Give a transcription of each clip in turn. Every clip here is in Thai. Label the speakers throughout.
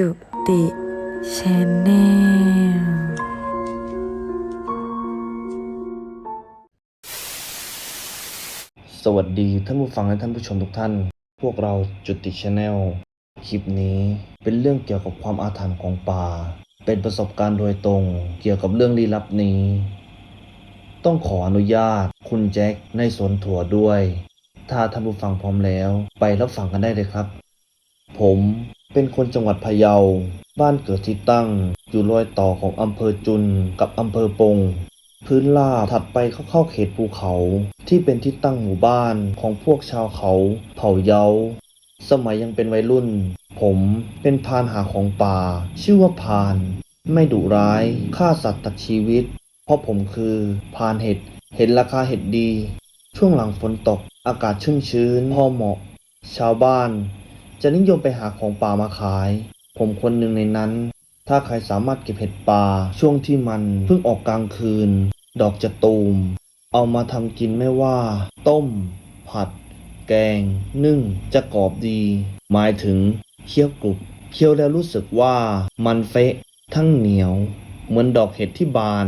Speaker 1: จุติชแนล
Speaker 2: สวัสดีท่านผู้ฟังและท่านผู้ชมทุกท่าน พวกเราจุติชแนลคลิปนี้เป็นเรื่องเกี่ยวกับความอาถรรพ์ของป่า เป็นประสบการณ์โดยตรงเกี่ยวกับเรื่องลี้ลับนี้ ต้องขออนุญาตคุณแจ็คในสวนถั่วด้วย ถ้าท่านผู้ฟังพร้อมแล้ว ไปรับฟังกันได้เลยครับ ผมเป็นคนจังหวัดพะเยา บ้านเกิดที่ตั้ง อยู่รอยต่อของอำเภอจุนกับอำเภอปง พื้นราถัดไปเข้าเข้าเขตภูเขา ที่เป็นที่ตั้งหมู่บ้านของพวกชาวเขา เผ่าเยา สมัยยังเป็นวัยรุ่น ผมเป็นพานหาของป่า ชื่อว่าพาน ไม่ดุร้ายฆ่าสัตว์ตัดชีวิต เพราะผมคือพานเห็ด เห็นราคาเห็ดดี ช่วงหลังฝนตกอากาศชุ่มชื้นพอเหมาะ ชาวบ้าน จะนิยมไปหาของป่ามาขาย ผมคนหนึ่งในนั้น ถ้าใครสามารถเก็บเห็ดป่าช่วงที่มันเพิ่งออกกลางคืน ดอกจะตูม เอามาทำกินไม่ว่า ต้ม ผัด แกง นึ่ง จะกรอบดี หมายถึงเคี้ยวกรุบเคี้ยวแล้วรู้สึกว่ามันเฟะ ทั้งเหนียว เหมือนดอกเห็ดที่บาน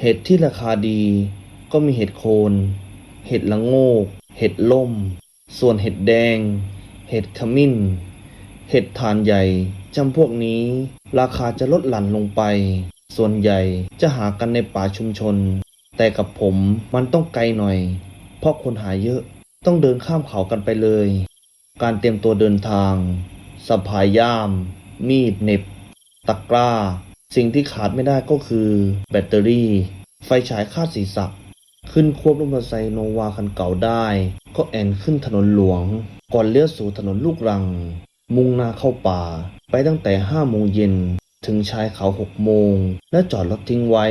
Speaker 2: เห็ดที่ราคาดี ก็มีเห็ดโคน เห็ดละโงก เห็ดล่ม ส่วนเห็ดแดง เห็ดขมิ้น เห็ดทานใหญ่จำพวกนี้ ราคาจะลดหลั่นลงไป ส่วนใหญ่จะหากันในป่าชุมชน แต่กับผมมันต้องไกลหน่อย เพราะคนหาเยอะต้องเดินข้ามเขากันไปเลย การเตรียมตัวเดินทางสะพายย่าม มีดเหน็บ ตะกร้า สิ่งที่ขาดไม่ได้ก็คือ แบตเตอรี่ ไฟฉายคาดศีรษะ ขึ้นควบรถมอเตอร์ไซค์โนวาคันเก่าได้ ก็แอนขึ้นถนนหลวง ก่อนเลี้ยวสู่ถนนลูกรัง มุ่งหน้าเข้าป่า ไปตั้งแต่ห้าโมงเย็นถึงชายเขาหกโมง และจอดรถทิ้งไว้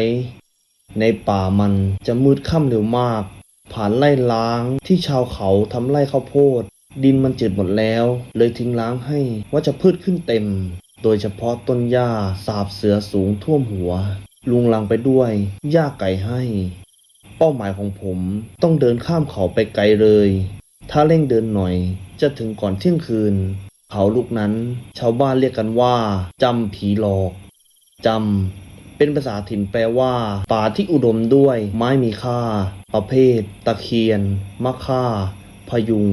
Speaker 2: ในป่ามันจะมืดค่ำเร็วมาก ผ่านไร่ล้างที่ชาวเขาทำไร่ข้าวโพด ดินมันจืดหมดแล้ว เลยทิ้งล้างให้ว่าจะพืชขึ้นเต็ม โดยเฉพาะต้นหญ้าสาบเสือสูงท่วมหัว ลุงลังไปด้วยหญ้าไก่ให้ เป้าหมายของผมต้องเดินข้ามเขาไปไกลเลย ถ้าเร่งเดินหน่อย จะถึงก่อนเที่ยงคืน เขาลูกนั้น ชาวบ้านเรียกกันว่าจำผีหลอกจำเป็นภาษาถิ่นแปลว่า ป่าที่อุดมด้วยไม้มีค่า ประเภท ตะเคียน มะค่า พยุง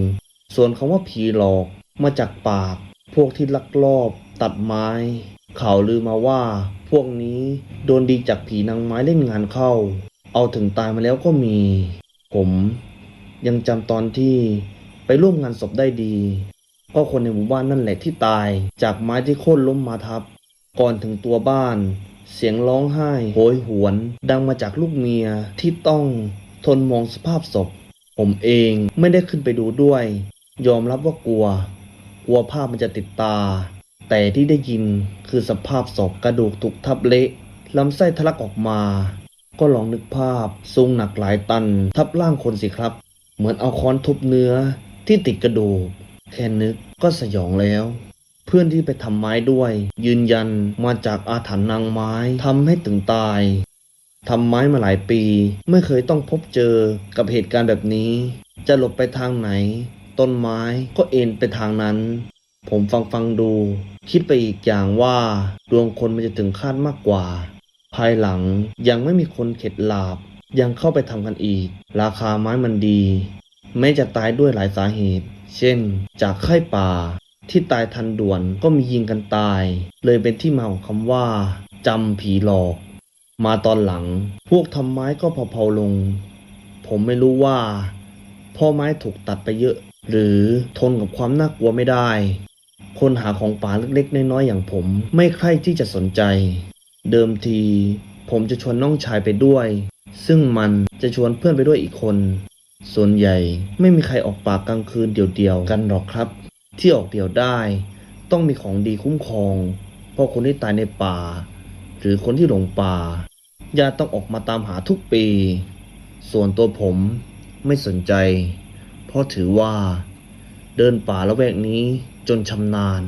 Speaker 2: ส่วนคำว่าผีหลอกมาจากปาก พวกที่ลักลอบตัดไม้ เขาลือมาว่า พวกนี้โดนดีจากผีนางไม้เล่นงานเข้า เอาถึงตายมาแล้วก็มี ผมยังจำตอนที่ไปร่วมงานศพได้ดี ก็คนในหมู่บ้านนั่นแหละที่ตายจากไม้ที่โค่นล้มมาทับ ก่อนถึงตัวบ้าน เสียงร้องไห้โหยหวน ดังมาจากลูกเมียที่ต้องทนมองสภาพศพ ผมเองไม่ได้ขึ้นไปดูด้วย ยอมรับว่ากลัว กลัวภาพมันจะติดตา แต่ที่ได้ยินคือสภาพศพกระดูกถูกทับเละลำไส้ทะลักออกมา ก็ลองนึกภาพสูงหนักหลายตัน ทับร่างคนสิครับ เหมือนเอาค้อนทุบเนื้อที่ติดกระดูกแค่นึกก็สยองแล้ว เพื่อนที่ไปทำไม้ด้วย ยืนยันมาจากอาถรรพ์นางไม้ทำให้ถึงตายทำไม้มาหลายปี ไม่เคยต้องพบเจอกับเหตุการณ์แบบนี้ จะหลบไปทางไหน ต้นไม้ก็เอ็นไปทางนั้น ผมฟังฟังดู คิดไปอีกอย่างว่า ดวงคนมันจะถึงคาดมากกว่า ภายหลังยังไม่มีคนเข็ดหลาบ ยังเข้าไปทำกันอีก ราคาไม้มันดี แม้จะตายด้วยหลายสาเหตุ เช่น จากไข้ป่า ที่ตายทันด่วนก็มียิงกันตาย เลยเป็นที่มาของคำว่าจำผีหลอก มาตอนหลังพวกทำไม้ก็เผาๆลง ผมไม่รู้ว่าพ่อไม้ถูกตัดไปเยอะ หรือทนกับความน่ากลัวไม่ได้ คนหาของป่าเล็กๆน้อยๆอย่างผมไม่ใคร่ที่จะสนใจ เดิมที ผมจะชวนน้องชายไปด้วย ซึ่งมันจะชวนเพื่อนไปด้วยอีกคน ส่วนใหญ่ไม่มีใครออกป่ากลางคืนเดี่ยวๆกันหรอกครับ ที่ออกเดี่ยวได้ ต้องมีของดีคุ้มครอง เพราะคนที่ตายในป่า หรือคนที่หลงป่าญาติต้องออกมาตามหาทุกปี ส่วนตัวผมไม่สนใจ เพราะถือว่า เดินป่าละแวกนี้จนชำนาญ